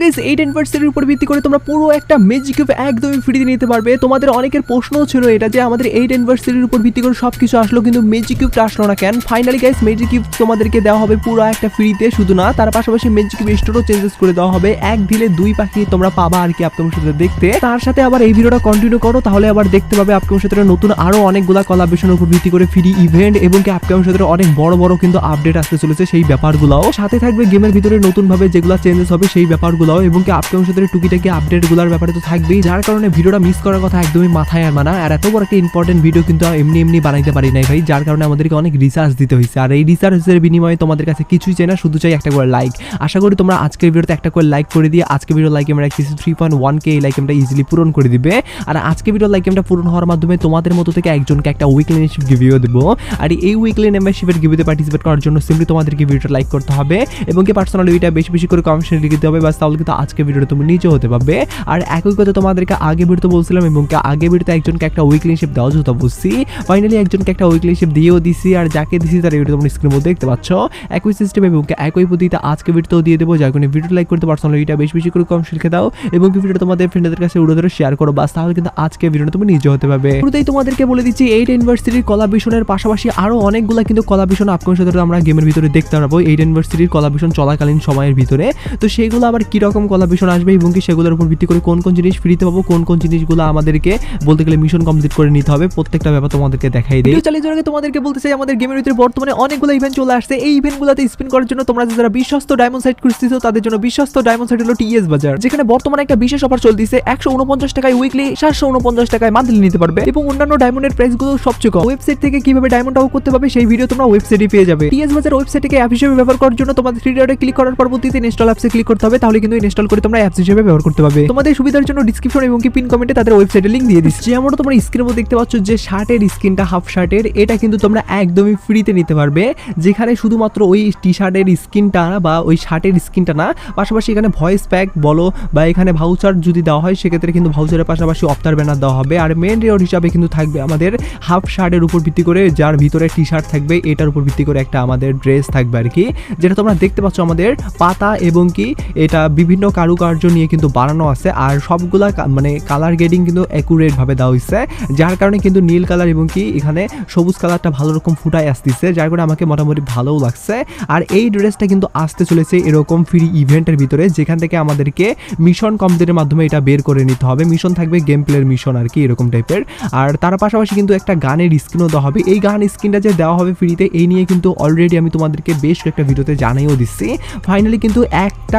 Guess eight অ্যানিভার্সারির উপর ভিত্তি করে তোমরা পুরো একটা ম্যাজিক একদমই ফ্রিতে নিতে পারবে। তোমাদের অনেকের প্রশ্নও ছিল এটা যে আমাদের এইট অ্যানিভার্সারির উপর ভিত্তি করে সব কিছু আসলো, কিন্তু ম্যাজিক আসলো না কেন? ফাইনালি ম্যাজিক তোমাদেরকে দেওয়া হবে পুরো একটা ফ্রিতে শুধু না, তার পাশাপাশি ম্যাজিক স্টোরও চেঞ্জেস করে দেওয়া হবে। এক দুই পাখি তোমরা পাবা আর কি আপনার সাথে দেখতে। তার সাথে আবার এই ভিডিওটা কন্টিনিউ করো, তাহলে আবার দেখতে পাবে আপনার সাথে নতুন আরও অনেকগুলা কলাবেশনের উপর ভিত্তি করে ফ্রি ইভেন্ট এবং কি আপকামিং সাথে অনেক বড় বড় কিন্তু আপডেট আসতে চলেছে সেই ব্যাপারগুলোও। সাথে থাকবে গেমের ভিতরে নতুন ভাবে যেগুলো চেঞ্জেস হবে সেই ব্যাপারগুলোও এবং কি আপকামিং সাথে টুকিটাকি আপডেটগুলোর ব্যাপারে তো থাকবেই। যার কারণে ভিডিওটা মিস করার কথা একদমই মাথায় আর মানা আর এত বড় একটা ইম্পর্টেন্ট ভিডিও কিন্তু এমনি এমনি বানাইতে পারি নাই ভাই, যার কারণে আমাদেরকে অনেক রিসার্চ দিতে হয়েছে আর এই রিসার্চের বিনিময়ে তোমাদের কাছে কিছুই চাই না, শুধু চাই একটা করে লাইক আশা করি তোমরা আজকের ভিডিওতে একটা করে লাইক করে দিয়ে আজকে ভিডিও লাইক আমরা রাখতেছি থ্রি পয়েন্ট ওয়ান কে এই লাইক আমরা ইজিলি পূরণ করে দিবে। আর আজকে ভিডিও লাইক আমরা পূরণ হওয়ার মাধ্যমে তোমাদের মতো থেকে একজনকে একটা উইকলি মেম্বারশিপ গিভিও দেবো। আর এই উইকলি মেম্বারশিপের গিভিতে পার্টিসিপেট করার জন্য সিম্পলি তোমাদেরকে ভিডিওটা লাইক করতে হবে। এবং কি পার্সোনাল উইটা বেশি বেশি করে কমেন্টে দিতে হবে। বাস তাহলে কিন্তু আজকে ভিডিওটা তুমি নিজে হতে পারবে। আর একই কথা তোমাদেরকে আগে ভিডিওতে বলছিলাম এবং আগে ভিডিওতে একজনকে একটা উইকলি শিপ দেওয়া যেত বুঝছি ফাইনালি একজনকে একটা উইকলি শিপ দিয়েও দিছি আর যাকে দিছি তার ভিডিও তোমরা স্ক্রিনের মধ্যে দেখতে পাচ্ছ। একই সিস্টেম এবং একই পদ্ধতিতে আজকে ভিডিওতেও দিয়ে দেবো। যার কারণে ভিডিও লাইক করতে পার্সোনাল উইটা বেশি বেশি করে কম লিখে দাও এবং ভিডিওটা তোমাদের ফ্রেন্ডদের কাছে উড়ে ধরে শেয়ার করো। বাস, তাহলে কিন্তু আজকে ভিডিওটা তুমি নিজে হতে পারবে। শুরুতেই তোমাদেরকে বলে দিচ্ছি এইট ইউনিভার্সিটির কলা কলাভিশনের পাশাপাশি আরও অনেকগুলো কিন্তু কলাভিশন আপনার সাথে আমরা গেমের ভিতরে দেখতে পারব। এইট ইউনিভার্সিটির কলা কলাভিশন চলাকালীন সময়ের ভিতরে। তো সেগুলো আবার কীরকম কলাভিশন আসবে এবং কি সেগুলোর উপর ভিত্তি করে কোন কোন জিনিস ফ্রিতে পাবো, কোন কোন জিনিসগুলো আমাদেরকে বলতে গেলে মিশন কমপ্লিট করে নিতে হবে, প্রত্যেকটা ব্যাপার তোমাদেরকে দেখাই দিই। চালিয়ে যাওয়ার আগে তোমাদেরকে বলতে চাই, আমাদের গেমের ভিতরে বর্তমানে অনেকগুলো ইভেন্ট চলে আসছে। এই ইভেন্টগুলোতে স্পিন করার জন্য তোমরা যারা বিশ্বস্ত ডায়মন্ড সাইট খুঁজতেছো, তাদের জন্য বিশ্বস্ত ডায়মন্ড সাইট হলো টিএস বাজার যেখানে বর্তমানে একটা বিশেষ অফার চলতেছে, একশো উনপঞ্চাশ টাকায় উইকলি সাতশো উনপঞ্চাশ টাকায় মান্থলি নিতে পারবে এবং অন্যান্য ডায়মন্ডের প্রাইসগুলো সবচেয়ে কম। ওয়েবসাইট থেকে কীভাবে ডায়মন্ড আউট করতে পারবে, সেই ভিডিও তোমরা ওয়েবসাইটে পেয়ে যাবে। টিএস বাজার ওয়েবসাইটকে অ্যাপ হিসেবে ব্যবহার করার জন্য তোমাদের থ্রি ডটে ক্লিক করার পরবর্তীতে ইনস্টল অ্যাপসে ক্লিক করতে হবে, তাহলে কিন্তু ইনস্টল করে তোমরা অ্যাপস হিসেবে ব্যবহার করতে পারবে? তোমাদের সুবিধার জন্য ডিসক্রিপশন এবং কি পিন কমেন্টে তাদের ওয়েবসাইটের লিংক দিয়ে দিচ্ছি। যেমন তোমরা স্ক্রিনের মধ্যে দেখতে পাচ্ছ যে শার্টের স্কিনটা হাফ শার্টের এটা কিন্তু তোমরা একদমই ফ্রিতে নিতে পারবে। যেখানে শুধুমাত্র ওই টি শার্টের স্কিনটা বা ওই শার্টের স্কিনটা না, পাশাপাশি এখানে ভয়েস প্যাক বলো বা এখানে ভাউচার যদি দেওয়া হয়, সেক্ষেত্রে কিন্তু ভাউচারের পাশাপাশি অফতার ব্যানার দেওয়া হবে। আর মেন রেওয়ার্ড হিসাবে কিন্তু থাকবে আমাদের হাফ শার্টের উপর ভিত্তি করে যার ভিতরে টি শার্ট থাকবে, এটার উপর ভিত্তি করে একটা আমাদের ড্রেস থাকবে আর কি যেটা তোমরা দেখতে পাচ্ছ আমাদের পাতা এবং কি, এটা বিভিন্ন কারুকার্য নিয়ে কিন্তু বানানো আছে, আর সবগুলা মানে কালার গ্রেডিং কিন্তু অ্যাকুরেট ভাবে দেওয়া হয়েছে যার কারণে কিন্তু নীল কালার এবং কি এখানে সবুজ কালারটা ভালো রকম ফুটায় আসতেছে, যার কারণে আমাকে মোটামুটি ভালোও লাগছে। আর এই ড্রেসটা কিন্তু আসতে চলেছে এরকম ফ্রি ইভেন্টের ভিতরে, যেখান থেকে আমাদেরকে মিশন কমপ্লিটের মাধ্যমে এটা বের করে নিতে হবে। মিশন থাকবে গেম প্লের মিশন আর কি, এরকম টাইপের আর তার পাশাপাশি কিন্তু একটা গানের স্ক্রিনও দেওয়া হবে। এই গান স্ক্রিনটা যে দেওয়া হবে ফ্রিতে এই নিয়ে কিন্তু অলরেডি আমি তোমাদেরকে বেশ কয়েকটা ভিডিওতে জানাইও দিচ্ছি। ফাইনালি কিন্তু একটা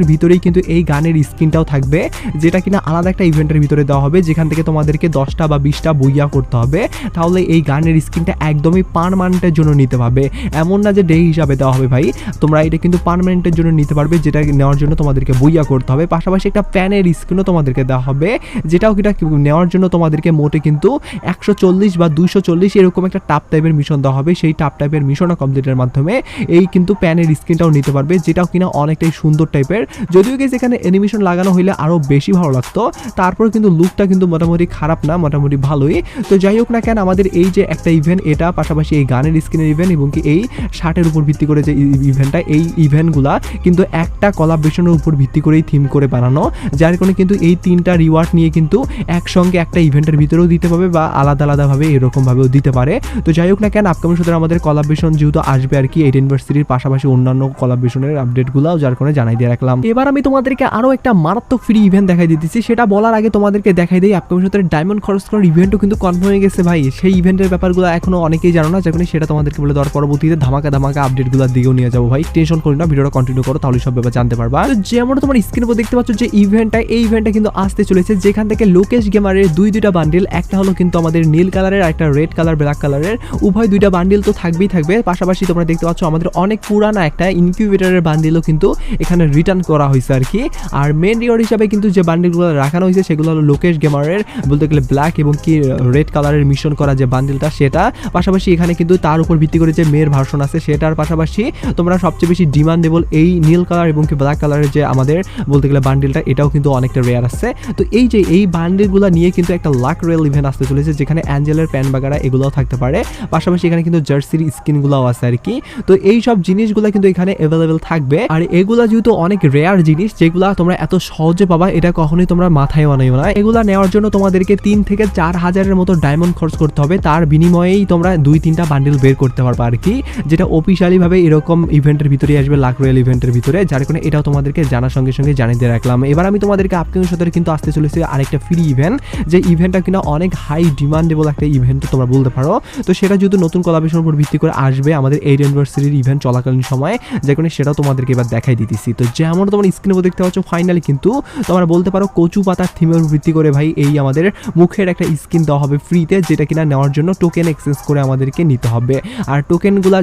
কলাবেশনের ভিতরেই কিন্তু এই গানের স্ক্রিনটাও থাকবে, যেটা কিনা আলাদা একটা ইভেন্টের ভিতরে দেওয়া হবে, যেখান থেকে তোমাদেরকে দশটা বা বিশটা বইয়া করতে হবে। তাহলে এই গানের স্ক্রিনটা একদমই পারমানেন্টের জন্য নিতে পারবে। এমন না যে ডে হিসাবে দেওয়া হবে ভাই, তোমরা এটা কিন্তু পারমানেন্টের জন্য নিতে পারবে, যেটা নেওয়ার জন্য তোমাদেরকে বইয়া করতে হবে। পাশাপাশি একটা প্যানের স্ক্রিনও তোমাদেরকে দেওয়া হবে, যেটাও কিনা নেওয়ার জন্য তোমাদেরকে মোটে কিন্তু একশো চল্লিশ বা দুইশো চল্লিশ এরকম একটা টাপ টাইপের মিশন দেওয়া হবে। সেই টাপ টাইপের মিশনও কমপ্লিটের মাধ্যমে এই কিন্তু প্যানের স্ক্রিনটাও নিতে পারবে, যেটাও কিনা অনেকটাই সুন্দর টাইপের যদিও গেছে এখানে অ্যানিমেশন লাগানো হইলে আরও বেশি ভালো লাগতো, তারপর কিন্তু লুকটা কিন্তু মোটামুটি খারাপ না, মোটামুটি ভালোই। তো যাই হোক না কেন, আমাদের এই যে একটা ইভেন্ট এটা পাশাপাশি এই গানের স্ক্রিনের ইভেন্ট এবং কি এই শার্টের উপর ভিত্তি করে যে ইভেন্টটা এই ইভেন্টগুলা কিন্তু একটা কলাবেশনের উপর ভিত্তি করেই থিম করে বানানো, যার কারণে কিন্তু এই তিনটা রিওয়ার্ড নিয়ে কিন্তু একসঙ্গে একটা ইভেন্টের ভিতরেও দিতে পারবে বা আলাদা আলাদাভাবে এরকমভাবেও দিতে পারে। তো যাই হোক না কেন আপকামিং সাথে আমাদের কলাবেশন যেহেতু আসবে আর কি এইট ইউনিভার্সিটির পাশাপাশি অন্যান্য কলাবেশনের আপডেটগুলোও যার কারণে জানাই দিয়ে রাখলাম। এবার আমি তোমাদেরকে আরও একটা মারাত্মক ফ্রি ইভেন্ট দেখাই দিতেছি। সেটা বলার আগে তোমাদেরকে দেখাই দিই আপকামিং সাথে ডায়মন্ড খরচ করার ইভেন্টও কিন্তু কনফার্ম হয়ে গেছে ভাই। সেই ইভেন্টের ব্যাপারগুলো এখনও অনেকেই জানো না যখন সেটা তোমাদেরকে বলে দেওয়ার পরবর্তীতে ধামাকা ধামাকা আপডেটগুলোর দিকেও নিয়ে যাব ভাই। টেনশন করি না, ভিডিওটা কন্টিনিউ করো তাহলে সব ব্যাপার জানতে পারবা। যেমন তোমার স্ক্রিনের উপর দেখতে পাচ্ছ যে ইভেন্টটা এই ইভেন্টটা কিন্তু আসতে চলেছে। যেখান থেকে লোকেশ গেমারের দুই দুইটা বান্ডিল একটা হলো কিন্তু আমাদের নীল কালারের আর একটা রেড কালার ব্ল্যাক কালারের উভয় দুইটা বান্ডিল তো থাকবেই থাকবে। পাশাপাশি তোমরা দেখতে পাচ্ছ আমাদের অনেক পুরানা একটা ইনকিউবেটরের বান্ডিলও কিন্তু এখানে রিটার্ন করা হয়েছে আর কি। আর মেন রিওয়ার্ড হিসাবে কিন্তু যে বান্ডিলগুলো রাখানো হয়েছে সেগুলো হলো লোকেশ গেমারের বলতে গেলে ব্ল্যাক এবং কি রেড কালারের মিশন করা যে বান্ডিলটা সেটা। পাশাপাশি এখানে কিন্তু তার উপর ভিত্তি করে যে মেয়ের ভার্সন আছে, সেটার পাশাপাশি তোমরা সবচেয়ে বেশি ডিমান্ডেবল এই নীল কালার এবং কি ব্ল্যাক কালারের যে আমাদের বলতে গেলে বান্ডিলটা এটাও কিন্তু অনেকটা রেয়ার আছে। তো এই যে এই বান্ডিলগুলো নিয়ে কিন্তু একটা লাক রেল ইভেন্ট আসতে চলেছে, যেখানে অ্যাঞ্জেলের প্যান বাগারা এগুলোও থাকতে পারে। পাশাপাশি এখানে কিন্তু জার্সির স্কিনগুলোও আছে আর কি। তো এই সব জিনিসগুলো কিন্তু এখানে অ্যাভেলেবেল থাকবে। আর এগুলো যেহেতু অনেক রেয়ার জিনিস যেগুলা তোমরা এত সহজে পাবা, এটা কখনোই তোমরা মাথায় আনাইও না। এগুলা নেওয়ার জন্য তোমাদেরকে তিন থেকে চার হাজারের মতো ডায়মন্ড খরচ করতে হবে। তার বিনিময়েই তোমরা দুই তিনটা বান্ডেল বের করতে পারবা আর কি, যেটা অফিসিয়ালি ভাবে এরকম ইভেন্টের ভিতরে আসবে লাখ রয়্যাল ইভেন্টের ভিতরে, যার কারণে এটাও তোমাদেরকে জানার সঙ্গে সঙ্গে জানিয়ে দিয়ে রাখলাম। এবার আমি তোমাদেরকে আপকামিং সাথে কিন্তু আসতে চলেছি আরেকটা ফ্রি ইভেন্ট যে ইভেন্টটা কিনা অনেক হাই ডিমান্ডেবল একটা ইভেন্ট তোমরা বলতে পারো। তো সেটা যেহেতু নতুন কলাবেশনের উপর ভিত্তি করে আসবে আমাদের এইট ইউনিভার্সিটির ইভেন্ট চলাকালীন সময় যে কারণে সেটাও তোমাদেরকে এবার দেখাই দিতেছি। তো যেমন তোমরা স্ক্রিনে উপর দেখতে পাচ্ছ ফাইনালি কিন্তু তোমরা বলতে পারো কচু পাতার থিমের ভিত্তি করে ভাই এই আমাদের মুখের একটা স্কিন দেওয়া হবে ফ্রিতে যেটা কিনা নেওয়ার জন্য টোকেন এক্সচেঞ্জ করে আমাদেরকে নিতে হবে। আর টোকেনগুলো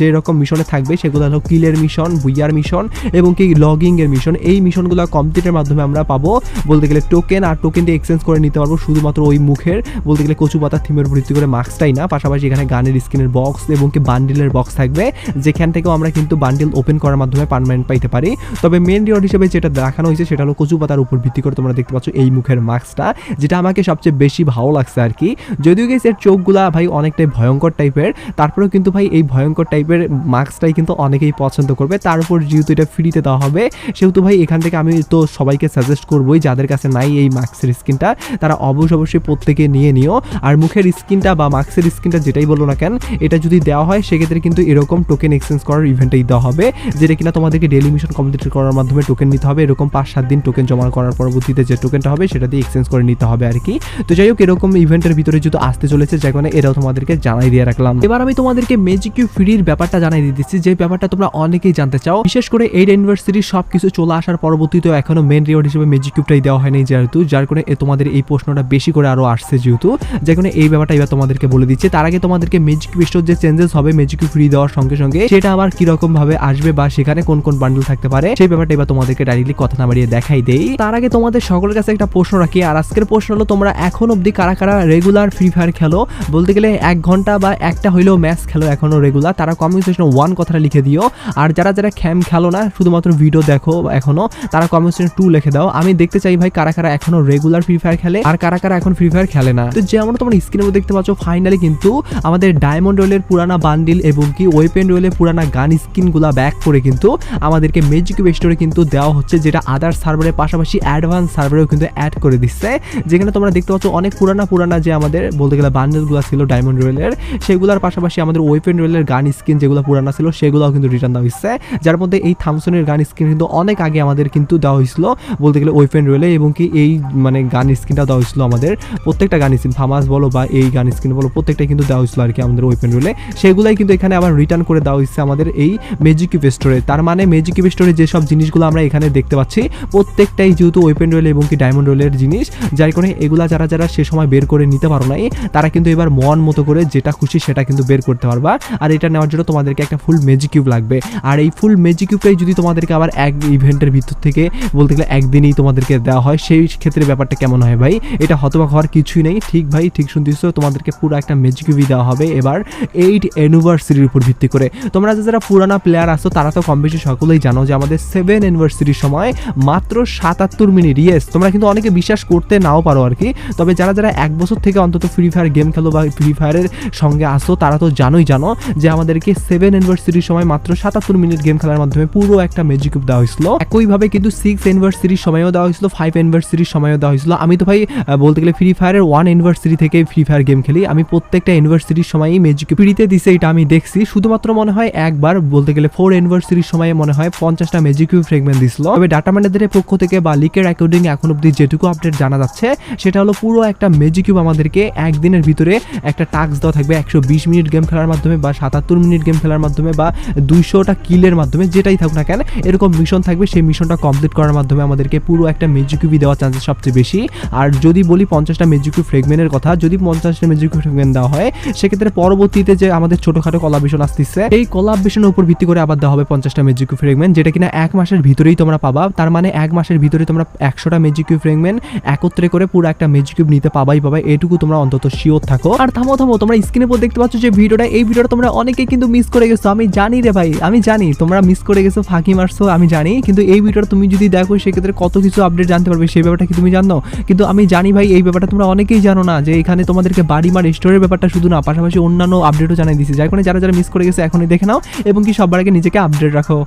যে রকম মিশনে থাকবে, সেগুলো হলো কিলের মিশন বুইয়ার মিশন এবং কি লগিং এর মিশন এই মিশনগুলো কমপ্লিটের মাধ্যমে আমরা পাবো বলতে গেলে টোকেন আর টোকেন দিয়ে এক্সচেঞ্জ করে নিতে পারব শুধুমাত্র ওই মুখের, বলতে গেলে কচু পাতার থিমের ভিত্তি করে মাস্কটাই না। পাশাপাশি এখানে গানের স্কিনের বক্স এবং কি বান্ডিলের বক্স থাকবে, যেখান থেকেও আমরা কিন্তু বান্ডিল ওপেন করার মাধ্যমে পারমানেন্ট পাইতে পারি। তবে মেন রিওয়ার্ড হিসেবে যেটা দেখানো হয়েছে সেটা হলো কচু পাতার উপর ভিত্তি করে তোমরা দেখতে পাচ্ছ এই মুখের মাস্কটা যেটা আমাকে সবচেয়ে বেশি ভালো লাগছে আর কি যদিও গেছে এর চোখগুলা ভাই অনেকটাই ভয়ঙ্কর টাইপের তারপরেও কিন্তু ভাই এই ভয়ঙ্কর টাইপের মাস্কটাই কিন্তু অনেকেই পছন্দ করবে। তার উপর যেহেতু এটা ফ্রিতে দেওয়া হবে, সেহেতু ভাই এখান থেকে আমি তো সবাইকে সাজেস্ট করবোই, যাদের কাছে নাই এই মাস্কের স্কিনটা তারা অবশ্য অবশ্যই প্রত্যেকে নিয়ে নিও। আর মুখের স্কিনটা বা মাস্কের স্কিনটা যেটাই বলো না কেন, এটা যদি দেওয়া হয়, সেক্ষেত্রে কিন্তু এরকম টোকেন এক্সচেঞ্জ করার ইভেন্টেই দেওয়া হবে, যেটা কিনা তোমাদেরকে ডেলি মিশন কমপ্লিট করার মাধ্যমে টোকেন নিতে হবে। এরকম পাঁচ, সাত দিন টোকেন জমা করার পরবর্তীতে যে টোকেনটা হবে, সেটা দিয়ে এক্সচেঞ্জ করে নিতে হবে আর কি। তো যাই হোক, এরকম ইভেন্টের ভিতরে যেহেতু আসতে চলেছে যেখানে এটাও তোমাদেরকে জানাই দিয়ে রাখলাম। এবার আমি তোমাদেরকে ম্যাজিক কিউ ফ্রির ব্যাপারটা জানাই দিয়ে দিচ্ছি। যে ব্যাপারটা তোমরা অনেকেই জানতে চাও, বিশেষ করে এই ইউনিভার্সিটির সব কিছু চলে আসার পরবর্তীতেও এখনও মেন রিওয়ার্ড হিসেবে ম্যাজিক দেওয়া হয়নি যেহেতু, যার কারণে তোমাদের এই প্রশ্নটা বেশি করে আরও আসছে যেহেতু। যে কারণে এই ব্যাপারটা এবার তোমাদেরকে বলে দিচ্ছে। তার আগে তোমাদেরকে ম্যাজিক কিউ যে চেঞ্জেস হবে ম্যাজিক ফ্রি দেওয়ার সঙ্গে সঙ্গে, সেটা আবার কীরকম ভাবে আসবে বা সেখানে কোন কোন বান্ডেল থাকতে পারে, সেই ব্যাপারটা এবার তোমাদেরকে ডাইরেক্টলি কথা না বাড়িয়ে দেখাই দেই। তার আগে তোমাদের সকলের কাছে একটা প্রশ্ন রাখি, আর আজকের প্রশ্ন হলো, তোমরা এখন অবধি কারা কারা রেগুলার ফ্রি ফায়ার খেলো? বলতে গেলে এক ঘণ্টা বা একটা হইলেও ম্যাচ খেলো এখনও রেগুলার তারা কমেন্ট সেকশনে ওয়ান কথাটা লিখে দিও। আর যারা যারা খ্যাম খেলো না, শুধুমাত্র ভিডিও দেখো এখনও, তারা কমেন্ট সেকশনে টু লিখে দাও। আমি দেখতে চাই ভাই কারা কারা এখনও রেগুলার ফ্রি ফায়ার খেলে, আর কারা কারা এখন ফ্রি ফায়ার খেলে না। তো যেমন তোমরা স্ক্রিনের মধ্যে দেখতে পাচ্ছ ফাইনালি কিন্তু আমাদের ডায়মন্ড রোলের পুরানা বান্ডিল এবং কি ওয়েপেন রোলের পুরানা গান স্কিনগুলা ব্যাক করে কিন্তু আমাদেরকে ম্যাজিক স্টোরে কিন্তু দেওয়া হচ্ছে, যেটা আদার সার্ভারের পাশাপাশি অ্যাডভান্স সার্ভারেও কিন্তু অ্যাড করে দিচ্ছে। যেখানে তোমরা দেখতে পাচ্ছ অনেক পুরানা পুরানা যে আমাদের বলতে গেলে বান্ডেলগুলো ছিল ডায়মন্ড রোয়েলের সেগুলোর পাশাপাশি আমাদের ওয়েপেন রোয়েলের গান স্কিন যেগুলো পুরানা ছিল, সেগুলোও কিন্তু রিটার্ন দেওয়া হচ্ছে যার মধ্যে এই থামসনের গান স্কিন কিন্তু অনেক আগে আমাদের কিন্তু দেওয়া হয়েছিল, বলতে গেলে ওয়েপেন রোয়েলে এবং কি এই মানে গান স্কিনটা দেওয়া হয়েছিল আমাদের। প্রত্যেকটা গান স্কিন ফামাস বলো বা এই গান স্কিন বলো প্রত্যেকটা কিন্তু দেওয়া হয়েছিল আর কি আমাদের ওয়েপেন রোলে সেগুলাই কিন্তু এখানে আবার রিটার্ন করে দেওয়া হয়েছে আমাদের এই ম্যাজিক স্টোরে তার মানে ম্যাজিক স্টোরে যেসব জিনিসগুলো আমরা এখানে দেখতে পাচ্ছি। প্রত্যেকটাই যেহেতু ওয়েপেন রোল এবং কি ডায়মন্ড রোলের জিনিস, যার কারণে এগুলা যারা যারা সে সময় বের করে নিতে পারো নাই, তারা কিন্তু এবার মন মতো করে যেটা খুশি সেটা কিন্তু বের করতে পারবা। আর এটা নেওয়ার জন্য তোমাদেরকে একটা ফুল ম্যাজিক কিউব লাগবে। আর এই ফুল ম্যাজিক কিউবটাই যদি তোমাদেরকে আবার এক ইভেন্টের ভিতর থেকে বলতে গেলে একদিনই তোমাদেরকে দেওয়া হয়, সেই ক্ষেত্রে ব্যাপারটা কেমন হয় ভাই? এটা হতবাক হওয়ার কিছুই নেই। ঠিক ভাই, ঠিক শুনতেছো? তোমাদেরকে পুরো একটা ম্যাজিক কিউবই দেওয়া হবে এবার এইট অ্যানিভার্সারির উপর ভিত্তি করে। তোমরা যারা পুরানা প্লেয়ার আসো তারা তো কম বেশি সকলেই জানো যে আমাদের সেভেন অ্যানিভার্সারির সময় মাত্র সাতাত্তর মিনিট ইয়েস তোমরা কিন্তু অনেকে বিশ্বাস করতে নাও পারো আর কি। তবে যারা যারা এক বছর থেকে অন্তত ফ্রি ফায়ার গেম খেলো বা ফ্রি ফায়ারের সঙ্গে আসো, তারা তো জানোই, জানো যে আমাদেরকে সেভেন ইউনিভার্সিটির সময় মাত্র সাতাত্তর মিনিট গেম খেলার মাধ্যমে পুরো একটা ম্যাজিক দেওয়া হয়েছিল। একইভাবে কিন্তু সিক্স ইউনিভার্সিটির সময়ও দেওয়া হয়েছিল ফাইভ অ্যানিভার্সারির সময়ও দেওয়া হয়েছিল। আমি তো ভাই বলতে গেলে ফ্রি ফায়ারের ওয়ান ইউনিভার্সিটি থেকে ফ্রি ফায়ার গেম খেলি। আমি প্রত্যেকটা ইউনিভার্সিটির সময়ই ম্যাজিক ফ্রিতে দিছে, এটা আমি দেখছি। শুধুমাত্র মনে হয় একবার, বলতে গেলে ফোর অ্যানিভার্সারির সময় মনে হয় পঞ্চাশটা ম্যাজিক কিউব ফ্রেগমেন্ট দিছিল তবে ডাটা ম্যানেজারের পক্ষ থেকে বা লিকের অ্যাকর্ডিং এখন অব্দি যেটুকু আপডেট জানা যাচ্ছে, সেটা হলো পুরো একটা ম্যাজিক কিউব আমাদেরকে একদিনের ভিতরে একটা টাস্ক দেওয়া থাকবে, একশো বিশ মিনিট গেম খেলার মাধ্যমে বা সাতাত্তর মিনিট গেম খেলার মাধ্যমে বা দুইশোটা কিলের মাধ্যমে, যেটাই থাকুক না কেন, এরকম মিশন থাকবে। সেই মিশনটা কমপ্লিট করার মাধ্যমে আমাদেরকে পুরো একটা ম্যাজিক কিউবই দেওয়ার চান্সেস সবচেয়ে বেশি। আর যদি বলি পঞ্চাশটা ম্যাজিক কিউব ফ্রেগমেন্টের কথা, যদি পঞ্চাশটা ম্যাজিক কিউব ফ্রেগমেন্ট দেওয়া হয়, সেক্ষেত্রে পরবর্তীতে যে আমাদের ছোটখাটো কলাভিশন আসতেছে এই কলাভিশনের উপর ভিত্তি করে আবার দেওয়া হবে পঞ্চাশটা ম্যাজিক কিউব ফ্রেগমেন্ট যেটা কিনা এক মাসের ভিতরেই তোমরা পাবা। তার মানে এক মাসের ভিতরে তোমরা একশোটা ম্যাজিক কিউব ফ্রেগমেন্ট একত্রে করে পুরো একটা ম্যাজিক কিউব নিতে পাবাই পাবা এটুকু তোমরা অন্তত শিওর থাকো। আর থামো থামো, তোমরা স্ক্রিনে উপর দেখতে পাচ্ছ যে ভিডিওটা, এই ভিডিওটা তোমরা অনেকেই কিন্তু মিস করে গেছো। আমি জানি রে ভাই, আমি জানি, তোমরা মিস করে গেছো, ফাঁকি মারছো, আমি জানি। কিন্তু এই ভিডিওটা তুমি যদি দেখো, সেক্ষেত্রে কত কিছু আপডেট জানতে পারবে, সেই ব্যাপারটা কি তুমি জানো? কিন্তু আমি জানি ভাই, এই ব্যাপারটা তোমরা অনেকেই জানো না যে এখানে তোমাদেরকে বাড়ি মার স্টোরের ব্যাপারটা শুধু না, পাশাপাশি অন্যান্য আপডেটও জানাই দিছি যার কারণে যারা যারা মিস করে গেছে, এখনই দেখে নাও এবং কি সবার আগে নিজেকে আপডেট রাখো।